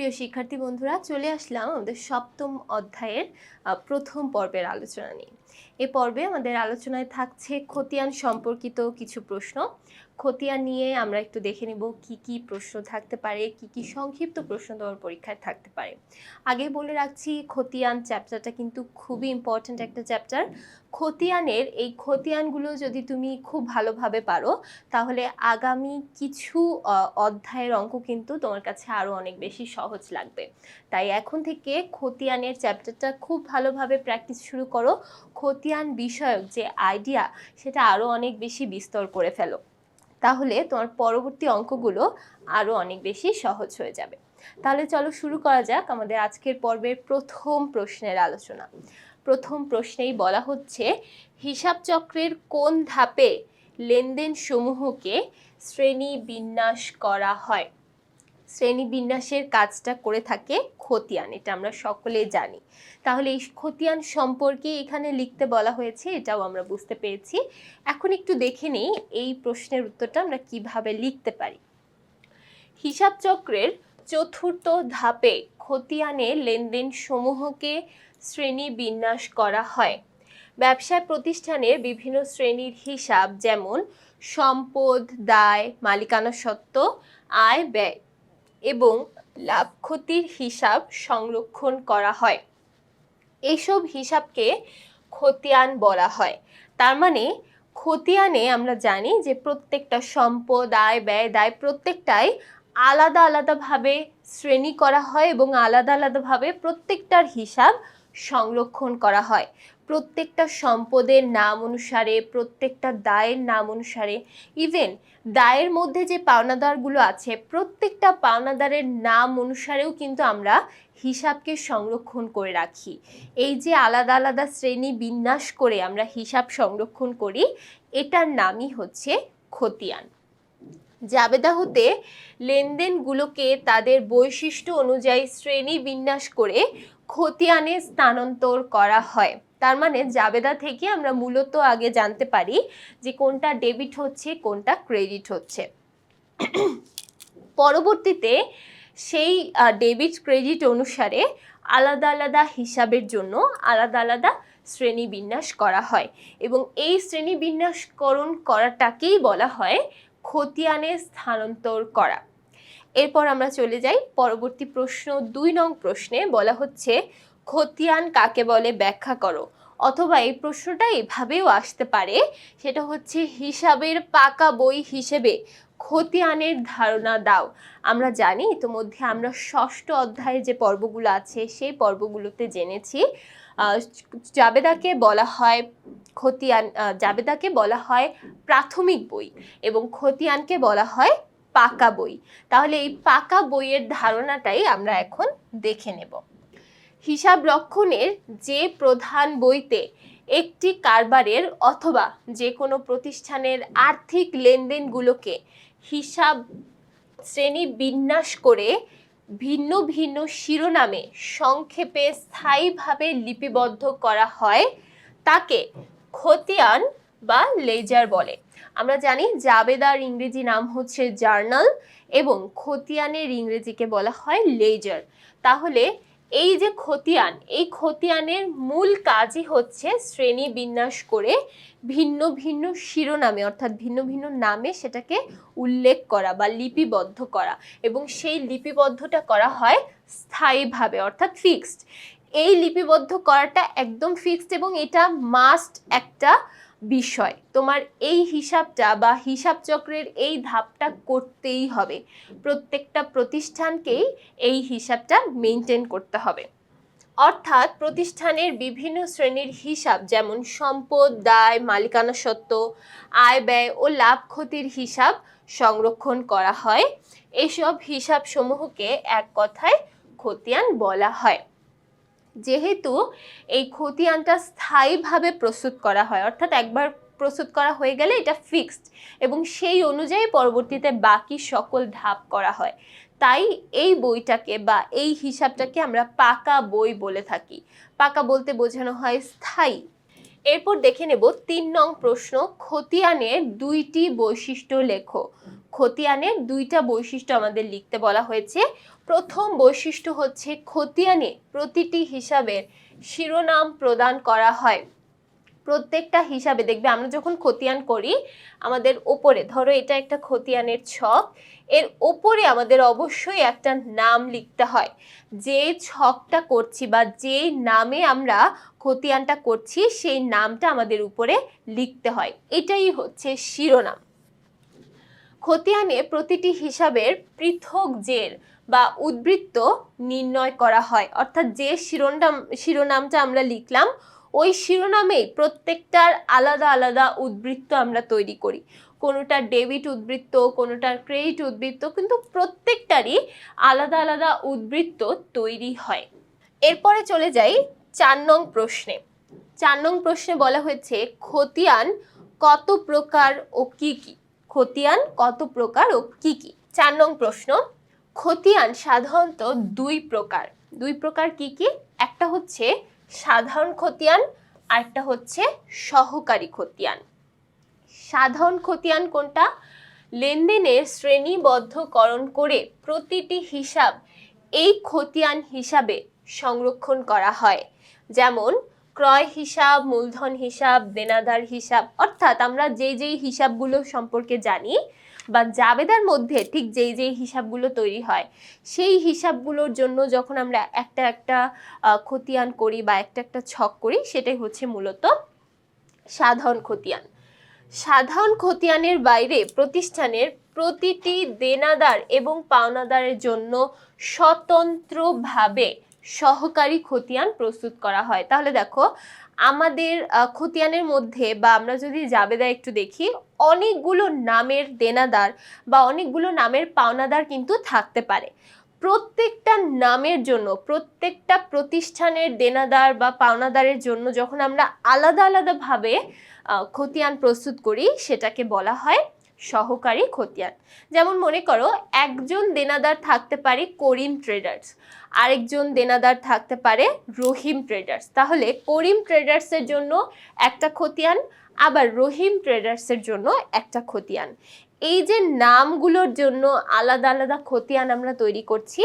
প্রিয় শিক্ষার্থী বন্ধুরা চলে আসলাম আমাদের সপ্তম অধ্যায়ের প্রথম পর্বের আলোচনা নিয়ে। এ পর্বে আমাদের আলোচনায় থাকছে খতিয়ান সম্পর্কিত কিছু প্রশ্ন। খতিয়ান নিয়ে আমরা একটু দেখে নিব কি কি প্রশ্ন থাকতে পারে, কি কি সংক্ষিপ্ত প্রশ্ন তোমার পরীক্ষায় থাকতে পারে। আগে বলে রাখছি, খতিয়ান চ্যাপ্টারটা কিন্তু খুবই ইম্পর্ট্যান্ট একটা চ্যাপ্টার খতিয়ানের, এই খতিয়ানগুলো যদি তুমি খুব ভালোভাবে পারো, তাহলে আগামী কিছু অধ্যায়ের অঙ্ক কিন্তু তোমার কাছে আরও অনেক বেশি সহজ লাগবে। তাই এখন থেকে খতিয়ানের চ্যাপ্টারটা খুব ভালোভাবে প্র্যাকটিস শুরু করো। খতিয়ান বিষয়ক যে আইডিয়া সেটা আরও অনেক বেশি বিস্তর করে ফেলো। তাহলে তোমার পরবর্তী অঙ্কগুলো আরও অনেক বেশি সহজ হয়ে যাবে। তাহলে চলো শুরু করা যাক আমাদের আজকের পর্বের প্রথম প্রশ্নের আলোচনা। প্রথম প্রশ্নেই বলা হচ্ছে, হিসাব চক্রের কোন ধাপে লেনদেন সমূহকে শ্রেণি বিন্যাস করা হয়? শ্রেণি বিন্যাসের কাজটা করে থাকে খতিয়ান, এটা আমরা সকলে জানি। তাহলে এই খতিয়ান সম্পর্কে এখানে লিখতে বলা হয়েছে, এটাও আমরা বুঝতে পেরেছি। এখন একটু দেখে নিই এই প্রশ্নের উত্তরটা আমরা কীভাবে লিখতে পারি। হিসাব চক্রের চতুর্থ ধাপে খতিয়ানে লেনদেন সমূহকে শ্রেণি বিন্যাস করা হয়। ব্যবসায় প্রতিষ্ঠানের বিভিন্ন শ্রেণির হিসাব, যেমন সম্পদ, দায়, মালিকানা সত্ত্ব, আয়, ব্যয়। এবং লাভ ক্ষতির হিসাব সংরক্ষণ করা হয়। এইসব হিসাবকে খতিয়ান বলা হয়। তার মানে খতিয়ানে আমরা জানি যে প্রত্যেকটা সম্পদ, আয়, ব্যয়, দায় প্রত্যেকটাই আলাদা আলাদাভাবে শ্রেণি করা হয় এবং আলাদা আলাদাভাবে প্রত্যেকটার হিসাব সংরক্ষণ করা হয়। প্রত্যেকটা সম্পদের নাম অনুসারে, প্রত্যেকটা দায়ের নাম অনুসারে ইভেন দায়ের মধ্যে যে পাওনাদারগুলো আছে, প্রত্যেকটা পাওনাদারের নাম অনুসারেও কিন্তু আমরা হিসাবকে সংরক্ষণ করে রাখি। এই যে আলাদা আলাদা শ্রেণি বিন্যাস করে আমরা হিসাব সংরক্ষণ করি, এটার নামই হচ্ছে খতিয়ান। জাবেদা হতে লেনদেনগুলোকে তাদের বৈশিষ্ট্য অনুযায়ী শ্রেণি বিন্যাস করে খতিয়ানে স্থানান্তর করা হয়। তার মানে জাবেদা থেকে আমরা মূলত আগে জানতে পারি যে কোনটা ডেবিট হচ্ছে, কোনটা ক্রেডিট হচ্ছে। পরবর্তীতে সেই ডেবিট ক্রেডিট অনুসারে আলাদা আলাদা হিসাবের জন্য আলাদা আলাদা শ্রেণি বিন্যাস করা হয় এবং এই শ্রেণি বিন্যাসকরণ করাটাকেই বলা হয় খতিয়ানে স্থানান্তর করা। এরপর আমরা চলে যাই পরবর্তী প্রশ্ন, দুই নং প্রশ্নে বলা হচ্ছে খতিয়ান কাকে বলে ব্যাখ্যা করো? অথবা এই প্রশ্নটা এভাবেও আসতে পারে, সেটা হচ্ছে হিসাবের পাকা বই হিসেবে খতিয়ানের ধারণা দাও। আমরা জানি ইতোমধ্যে আমরা ষষ্ঠ অধ্যায়ে যে পর্বগুলো আছে, সেই পর্বগুলোতে জেনেছি জাবেদাকে বলা হয় খতিয়ান জাবেদাকে বলা হয় প্রাথমিক বই এবং খতিয়ানকে বলা হয় পাকা বই। তাহলে এই পাকা বইয়ের ধারণাটাই আমরা এখন দেখে নেব। হিসাব রক্ষণের যে প্রধান বইতে একটি কারবারের অথবা যে কোনো প্রতিষ্ঠানের আর্থিক লেনদেনগুলোকে হিসাব শ্রেণি বিন্যাস করে ভিন্ন ভিন্ন শিরোনামে সংক্ষেপে স্থায়ীভাবে লিপিবদ্ধ করা হয়, তাকে খতিয়ান বা লেজার বলে। আমরা জানি জাবেদার ইংরেজি নাম হচ্ছে জার্নাল এবং খতিয়ানের ইংরেজিকে বলা হয় লেজার। তাহলে এই যে খতিয়ান, এই খতিয়ানের মূল কাজই হচ্ছে শ্রেণি বিন্যাস করে ভিন্ন ভিন্ন শিরোনামে, অর্থাৎ ভিন্ন ভিন্ন নামে সেটাকে উল্লেখ করা বা লিপিবদ্ধ করা এবং সেই লিপিবদ্ধটা করা হয় স্থায়ীভাবে, অর্থাৎ ফিক্সড এই লিপিবদ্ধ করাটা একদম ফিক্সড এবং এটা মাস্ট একটা বিষয়। তোমার এই হিসাবটা বা হিসাব চক্রের এই ধাপটা করতেই হবে। প্রত্যেকটা প্রতিষ্ঠানকেই এই হিসাবটা মেনটেন করতে হবে। অর্থাৎ প্রতিষ্ঠানের বিভিন্ন শ্রেণির হিসাব, যেমন সম্পদ, দায়, মালিকানা সত্ত্ব, আয় ব্যয় ও লাভ ক্ষতির হিসাব সংরক্ষণ করা হয়। এসব হিসাব সমূহকে এক কথায় খতিয়ান বলা হয়। যেহেতু এই খতিয়ানটা স্থায়ীভাবে প্রস্তুত করা হয়, অর্থাৎ একবার প্রস্তুত করা হয়ে গেলে এটা ফিক্সড এবং সেই অনুযায়ী পরবর্তীতে বাকি সকল ধাপ করা হয়। তাই এই বইটাকে বা এই হিসাবটাকে আমরা পাকা বই বলে থাকি। পাকা বলতে বোঝানো হয় স্থায়ী। এরপর দেখে নেব তিন নং প্রশ্ন, খতিয়ানের দুইটি বৈশিষ্ট্য লেখো। খতিয়ানের দুইটা বৈশিষ্ট্য আমাদের লিখতে বলা হয়েছে। প্রথম বৈশিষ্ট্য হচ্ছে খতিয়ানে প্রতিটি হিসাবের শিরোনাম প্রদান করা হয়। প্রত্যেকটা হিসাবে দেখবে আমরা যখন খতিয়ান করি, আমাদের ওপরে, ধরো এটা একটা খতিয়ানের ছক, এর ওপরে আমাদের অবশ্যই একটা নাম লিখতে হয়। যে ছকটা করছি বা যে নামে আমরা খতিয়ানটা করছি, সেই নামটা আমাদের উপরে লিখতে হয়। এটাই হচ্ছে শিরোনাম। খতিয়ানে প্রতিটি হিসাবের পৃথক জের বা উদ্বৃত্ত নির্ণয় করা হয়। অর্থাৎ যে শিরোনাম, শিরোনামটা আমরা লিখলাম, ওই শিরোনামেই প্রত্যেকটার আলাদা আলাদা উদ্বৃত্ত আমরা তৈরি করি। কোনোটার ডেবিট উদ্বৃত্ত কোনোটার ক্রেডিট উদ্বৃত্ত, কিন্তু প্রত্যেকটারই আলাদা আলাদা উদ্বৃত্ত তৈরি হয়। এরপরে চলে যাই চার নং প্রশ্নে। চার নং প্রশ্নে বলা হয়েছে, খতিয়ান কত প্রকার ও কি কি? খতিয়ান কত প্রকার ও কি কি? চার নং প্রশ্ন খতিয়ান সাধারণত দুই প্রকার। দুই প্রকার কি কি? একটা হচ্ছে সাধারণ খতিয়ান, আরেকটা হচ্ছে সহকারী খতিয়ান। সাধারণ খতিয়ান কোনটা? লেনদেনের শ্রেণীবদ্ধকরণ করে প্রতিটি হিসাব এই খতিয়ান হিসাবে সংরক্ষণ করা হয়। যেমন, ক্রয় হিসাব, মূলধন হিসাব, দেনাদার হিসাব, অর্থাৎ আমরা যেই যেই হিসাবগুলো সম্পর্কে জানি বা জাবেদার মধ্যে ঠিক যেই যেই হিসাবগুলো তৈরি হয়, সেই হিসাবগুলোর জন্য যখন আমরা একটা একটা খতিয়ান করি বা একটা একটা ছক করি, সেটাই হচ্ছে মূলত সাধারণ খতিয়ান। সাধারণ খতিয়ানের বাইরে প্রতিষ্ঠানের প্রতিটি দেনাদার এবং পাওনাদারের জন্য স্বতন্ত্রভাবে সহকারী খতিয়ান প্রস্তুত করা হয়। তাহলে দেখো আমাদের খতিয়ানের মধ্যে বা আমরা যদি জাবেদা একটু দেখি, অনেকগুলো নামের দেনাদার বা অনেকগুলো নামের পাওনাদার কিন্তু থাকতে পারে। প্রত্যেকটা নামের জন্য, প্রত্যেকটা প্রতিষ্ঠানের দেনাদার বা পাওনাদারের জন্য যখন আমরা আলাদা আলাদাভাবে খতিয়ান প্রস্তুত করি, সেটাকে বলা হয় সহকারী খতিয়ান। যেমন মনে করো, একজন দেনাদার থাকতে পারে করিম ট্রেডার্স আরেকজন দেনাদার থাকতে পারে রহিম ট্রেডার্স তাহলে করিম ট্রেডার্সের জন্য একটা খতিয়ান, আবার রহিম ট্রেডার্সের জন্য একটা খতিয়ান। এই যে নামগুলোর জন্য আলাদা আলাদা খতিয়ান আমরা তৈরি করছি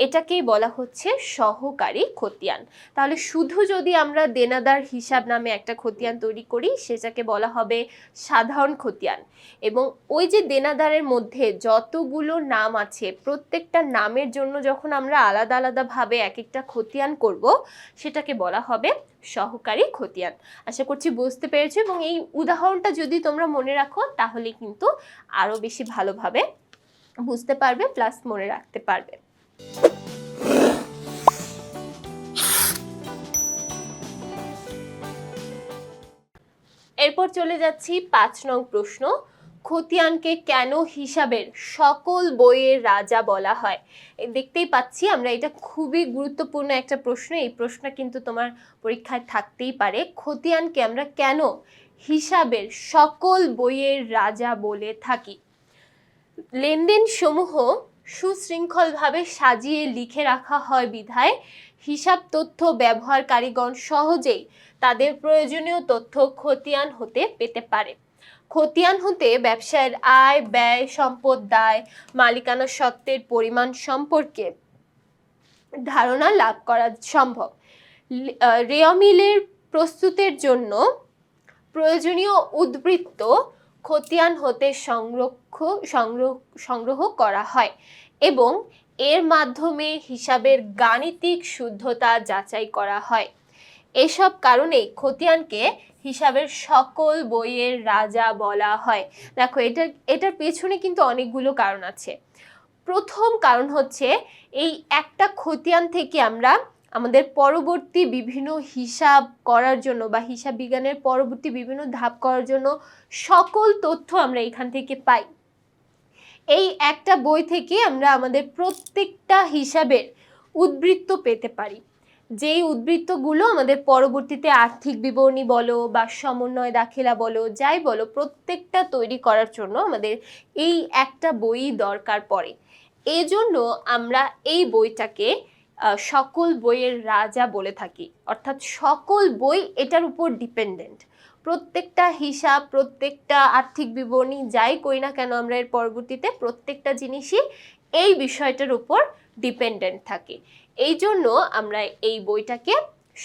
এটাকেই বলা হচ্ছে সহকারী খতিয়ান। তাহলে শুধু যদি আমরা দেনাদার হিসাব নামে একটা খতিয়ান তৈরি করি, সেটাকে বলা হবে সাধারণ খতিয়ান। এবং ওই যে দেনাদারের মধ্যে যতগুলো নাম আছে, প্রত্যেকটা নামের জন্য যখন আমরা আলাদা আলাদাভাবে এক একটা খতিয়ান করব, সেটাকে বলা হবে সহকারী খতিয়ান। আশা করছি বুঝতে পেরেছ এবং এই উদাহরণটা যদি তোমরা মনে রাখো, তাহলে কিন্তু আরও বেশি ভালোভাবে বুঝতে পারবে, প্লাস মনে রাখতে পারবে। এরপর চলে যাচ্ছি পাঁচ নং প্রশ্ন। খতিয়ানকে কেন হিসাবের সকল বইয়ের রাজা বলা হয়? দেখতেই পাচ্ছি আমরা এটা খুবই গুরুত্বপূর্ণ একটা প্রশ্ন। এই প্রশ্ন কিন্তু তোমার পরীক্ষায় থাকতেই পারে। খতিয়ানকে আমরা কেন হিসাবের সকল বইয়ের রাজা বলে থাকি? লেনদেন সমূহ সুশৃঙ্খলভাবে সাজিয়ে লিখে রাখা হয় বিধায়। হিসাব তথ্য ব্যবহারকারীগণ সহজেই তাদের প্রয়োজনীয় তথ্য খতিয়ান হতে পেতে পারে। খতিয়ান হতে ব্যবসায়ের আয়, ব্যয়, সম্পদ, দায়, মালিকানা সত্ত্বের পরিমাণ সম্পর্কে ধারণা লাভ করা সম্ভব। রেয়মিলের প্রস্তুতের জন্য প্রয়োজনীয় উদ্বৃত্ত খতিয়ান হতে সংরক্ষ সংগ্রহ সংগ্রহ করা হয় এবং এর মাধ্যমে হিসাবের গাণিতিক শুদ্ধতা যাচাই করা হয়। এসব কারণে খতিয়ানকে হিসাবের সকল বইয়ের রাজা বলা হয়। দেখো, এটা, এটার পেছনে কিন্তু অনেকগুলো কারণ আছে। প্রথম কারণ হচ্ছে, এই একটা খতিয়ান থেকে আমরা আমাদের পরবর্তী বিভিন্ন হিসাব করার জন্য বা হিসাব বিজ্ঞানের পরবর্তী বিভিন্ন ধাপ করার জন্য সকল তথ্য আমরা এখান থেকে পাই। এই একটা বই থেকে আমরা আমাদের প্রত্যেকটা হিসাবের উদ্বৃত্ত পেতে পারি। যেই উদ্বৃত্তগুলো আমাদের পরবর্তীতে আর্থিক বিবরণী বলো বা সমন্বয় দাখিলা বলো, যাই বলো, প্রত্যেকটা তৈরি করার জন্য আমাদের এই একটা বই দরকার পড়ে। এই জন্য আমরা এই বইটাকে সকল বইয়ের রাজা বলে থাকি। অর্থাৎ সকল বই এটার উপর ডিপেন্ডেন্ট প্রত্যেকটা হিসাব, প্রত্যেকটা আর্থিক বিবরণী যাই করি না কেন আমরা এর পরবর্তীতে প্রত্যেকটা জিনিসই এই বিষয়টার উপর ডিপেন্ডেন্ট থাকে। এই জন্য আমরা এই বইটাকে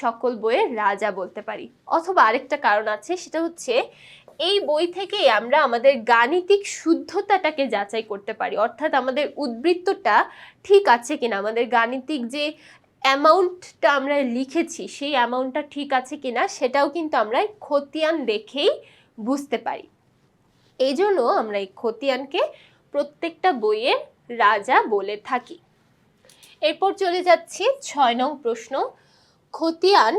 সকল বইয়ের রাজা বলতে পারি। অথবা আরেকটা কারণ আছে, সেটা হচ্ছে এই বই থেকেই আমরা আমাদের গাণিতিক শুদ্ধতাটাকে যাচাই করতে পারি। অর্থাৎ আমাদের উদ্বৃত্তটা ঠিক আছে কিনা, আমাদের গাণিতিক যে অ্যামাউন্টটা আমরা লিখেছি সেই অ্যামাউন্টটা ঠিক আছে কিনা সেটাও কিন্তু আমরা খতিয়ান দেখেই বুঝতে পারি। এই জন্য আমরা এই খতিয়ানকে প্রত্যেকটা বইয়ের রাজা বলে থাকি। এরপর চলে যাচ্ছি ছয় নং প্রশ্ন, খতিয়ান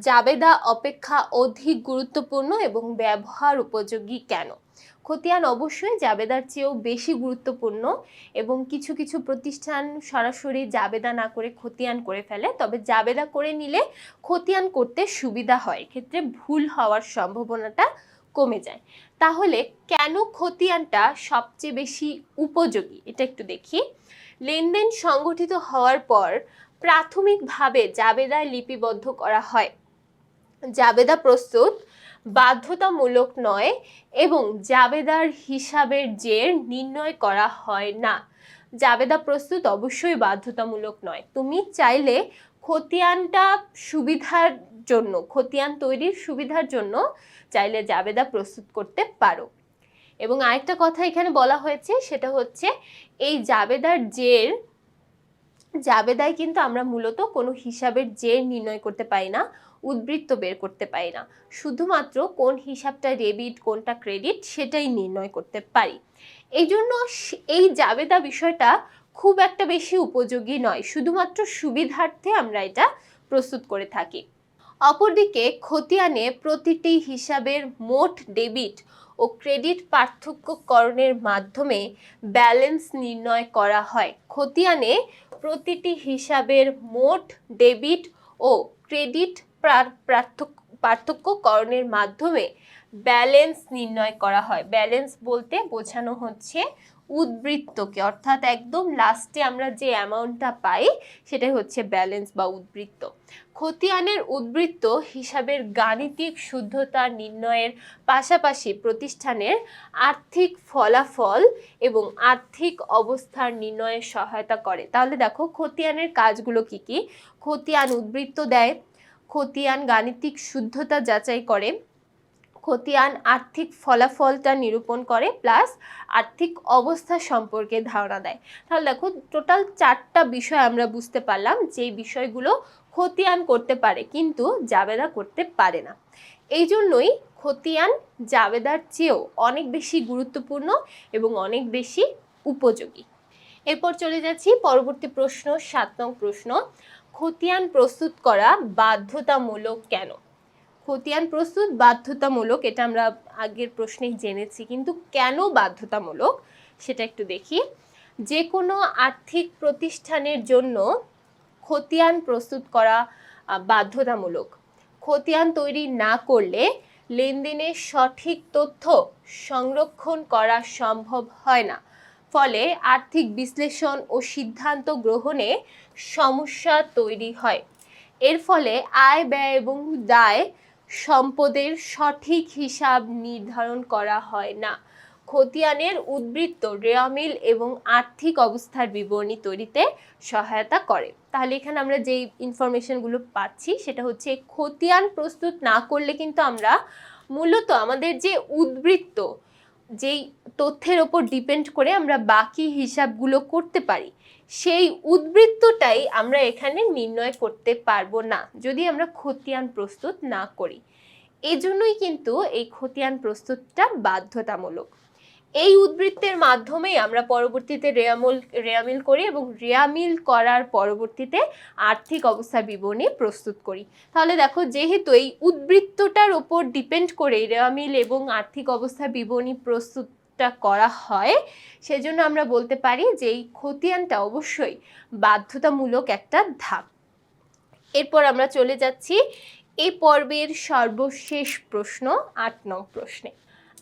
জাবেদা অপেক্ষা অধিক গুরুত্বপূর্ণ এবং ব্যবহার উপযোগী কেন? খতিয়ান অবশ্যই জাবেদার চেয়েও বেশি গুরুত্বপূর্ণ এবং কিছু কিছু প্রতিষ্ঠান সরাসরি জাবেদা না করে খতিয়ান করে ফেলে, তবে জাবেদা করে নিলে খতিয়ান করতে সুবিধা হয়। এক্ষেত্রে ভুল হওয়ার সম্ভাবনাটা কমে যায়। তাহলে কেন খতিয়ানটা সবচেয়ে বেশি উপযোগী? এটা একটু দেখি। লেনদেন সংগঠিত হওয়ার পর প্রাথমিকভাবে জাবেদা লিপিবদ্ধ করা হয়। জাবেদা প্রস্তুত, বাধ্যতামূলক নয় এবং জাবেদার হিসাবের জের নির্ণয় করা হয় না। জাবেদা প্রস্তুত অবশ্যই বাধ্যতামূলক নয়। তুমি চাইলে খতিয়ানটা সুবিধার জন্য, খতিয়ান তৈরির সুবিধার জন্য চাইলে জাবেদা প্রস্তুত করতে পারো। এবং আরেকটা কথা এখানে বলা হয়েছে, সেটা হচ্ছে এই জাবেদার জের জাবেদায় কিন্তু আমরা মূলত কোনো হিসাবের জের নির্ণয় করতে পারি না, উদ্বৃত্ত বের করতে পারি না। শুধুমাত্র কোন হিসাবটা ডেবিট কোনটা ক্রেডিট সেটাই নির্ণয় করতে পারি। এই জন্য এই জাবেদা বিষয়টা খুব একটা বেশি উপযোগী নয়। শুধুমাত্র সুবিধার্থে আমরা এটা প্রস্তুত করে থাকি। অপরদিকে খতিয়ানে প্রতিটি হিসাবের মোট ডেবিট ও ক্রেডিট পার্থক্যকরণের মাধ্যমে ব্যালেন্স নির্ণয় করা হয়। খতিয়ানে প্রতিটি হিসাবের মোট ডেবিট ও ক্রেডিট পার্থক্যকরণের মাধ্যমে ব্যালেন্স নির্ণয় করা হয়। ব্যালেন্স বলতে বোঝানো হচ্ছে উদ্বৃত্তকে, অর্থাৎ একদম লাস্টে আমরা যে অ্যামাউন্টটা পাই, সেটাই হচ্ছে ব্যালেন্স বা উদ্বৃত্ত। খতিয়ানের উদ্বৃত্ত হিসাবের গাণিতিক শুদ্ধতা নির্ণয়ের পাশাপাশি প্রতিষ্ঠানের আর্থিক ফলাফল এবং আর্থিক অবস্থার নির্ণয়ে সহায়তা করে। তাহলে দেখো, খতিয়ানের কাজগুলো কি কি? খতিয়ান উদ্বৃত্ত দেয়, খতিয়ান গাণিতিক শুদ্ধতা যাচাই করে খতিয়ান আর্থিক ফলাফলটা নিরূপণ করে প্লাস আর্থিক অবস্থা সম্পর্কে ধারণা দেয়। তাহলে দেখো টোটাল চারটা বিষয় আমরা বুঝতে পারলাম যে বিষয়গুলো খতিয়ান করতে পারে, কিন্তু জাবেদা করতে পারে না। এই জন্যই খতিয়ান জাবেদার চেয়েও অনেক বেশি গুরুত্বপূর্ণ এবং অনেক বেশি উপযোগী। এরপর চলে যাচ্ছি পরবর্তী প্রশ্ন, সাত নং প্রশ্ন। খতিয়ান প্রস্তুত করা বাধ্যতামূলক কেন? খতিয়ান প্রস্তুত, বাধ্যতামূলক, এটা আমরা আগের প্রশ্নেই জেনেছি, কিন্তু কেন বাধ্যতামূলক সেটা একটু দেখি। যে কোনো আর্থিক প্রতিষ্ঠানের জন্য খতিয়ান প্রস্তুত করা বাধ্যতামূলক। খতিয়ান তৈরি না করলে লেনদেনের সঠিক তথ্য সংরক্ষণ করা সম্ভব হয় না। ফলে আর্থিক বিশ্লেষণ ও সিদ্ধান্ত গ্রহণে সমস্যা তৈরি হয়। এর ফলে আয় ব্যয় এবং দায় সম্পদের সঠিক হিসাব নির্ধারণ করা হয় না। খতিয়ানের উদ্বৃত্ত রেয়ামিল এবং আর্থিক অবস্থার বিবরণী তৈরিতে সহায়তা করে। তাহলে এখানে আমরা যেই ইনফরমেশনগুলো পাচ্ছি, সেটা হচ্ছে খতিয়ান প্রস্তুত না করলে কিন্তু আমরা মূলত আমাদের যে উদ্বৃত্ত যেই তথ্যের ওপর ডিপেন্ড করে আমরা বাকি হিসাবগুলো করতে পারি, সেই উদ্বৃত্তটাই আমরা এখানে নির্ণয় করতে পারব না, যদি আমরা খতিয়ান প্রস্তুত না করি। এজন্যই কিন্তু এই খতিয়ান প্রস্তুতটা বাধ্যতামূলক। এই উদ্বৃত্তের মাধ্যমেই আমরা পরবর্তীতে রেয়ামুল, রেয়ামিল করি এবং রেয়ামিল করার পরবর্তীতে আর্থিক অবস্থার বিবরণী প্রস্তুত করি। তাহলে দেখো, যেহেতু এই উদ্বৃত্তটার ওপর ডিপেন্ড করে রেয়ামিল এবং আর্থিক অবস্থার বিবরণী প্রস্তুতটা করা হয়, সেজন্য আমরা বলতে পারি যে এই খতিয়ানটা অবশ্যই বাধ্যতামূলক একটা ধাপ। এরপর আমরা চলে যাচ্ছি এই পর্বের সর্বশেষ প্রশ্ন, আট নং প্রশ্নে।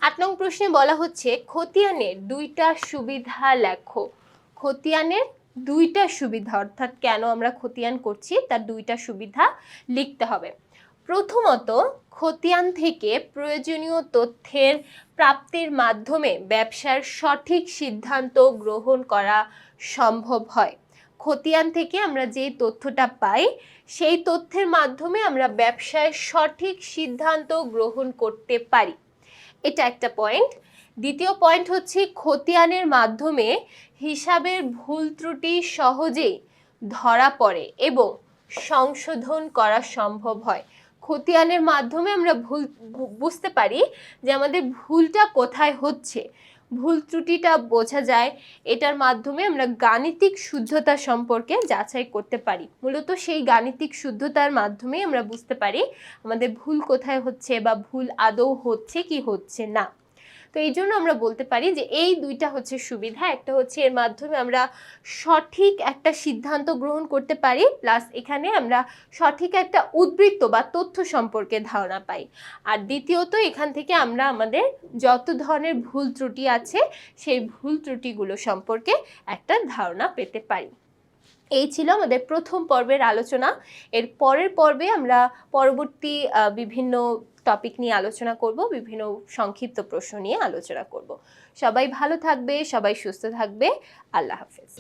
আট নং প্রশ্নে বলা হচ্ছে, খতিয়ানের দুইটা সুবিধা লেখো। খতিয়ানের দুইটা সুবিধা, অর্থাৎ কেন আমরা খতিয়ান করছি, তার দুইটা সুবিধা লিখতে হবে। প্রথমত, খতিয়ান থেকে প্রয়োজনীয় তথ্যের প্রাপ্তির মাধ্যমে ব্যবসার সঠিক সিদ্ধান্ত গ্রহণ করা সম্ভব হয়। খতিয়ান থেকে আমরা যে তথ্যটা পাই, সেই তথ্যের মাধ্যমে আমরা ব্যবসায় সঠিক সিদ্ধান্ত গ্রহণ করতে পারি। এটা একটা পয়েন্ট দ্বিতীয় পয়েন্ট হচ্ছে খতিয়ানের মাধ্যমে হিসাবের ভুল ত্রুটি সহজেই ধরা পড়ে এবং সংশোধন করা সম্ভব হয়। খতিয়ানের মাধ্যমে আমরা ভুল বুঝতে পারি যে আমাদের ভুলটা কোথায় হচ্ছে। ভুল ত্রুটিটা বোঝা যায়, এটার মাধ্যমে আমরা গাণিতিক শুদ্ধতা সম্পর্কে যাচাই করতে পারি। মূলত সেই গাণিতিক শুদ্ধতার মাধ্যমে আমরা বুঝতে পারি আমাদের ভুল কোথায় হচ্ছে বা ভুল আদৌ হচ্ছে কি হচ্ছে না। তো এই জন্য আমরা বলতে পারি যে এই দুইটা হচ্ছে সুবিধা। একটা হচ্ছে এর মাধ্যমে আমরা সঠিক একটা সিদ্ধান্ত গ্রহণ করতে পারি, প্লাস এখানে আমরা সঠিক একটা উদ্বৃত্ত বা তথ্য সম্পর্কে ধারণা পাই। আর দ্বিতীয়ত, এখান থেকে আমরা আমাদের যত ধরনের ভুল ত্রুটি আছে, সেই ভুল ত্রুটিগুলো সম্পর্কে একটা ধারণা পেতে পারি। এই ছিল আমাদের প্রথম পর্বের আলোচনা। এর পরের পর্বে আমরা পরবর্তী বিভিন্ন টপিক নিয়ে আলোচনা করব, বিভিন্ন সংক্ষিপ্ত প্রশ্ন নিয়ে আলোচনা করব। সবাই ভালো থাকবে, সবাই সুস্থ থাকবে। আল্লাহ হাফেজ।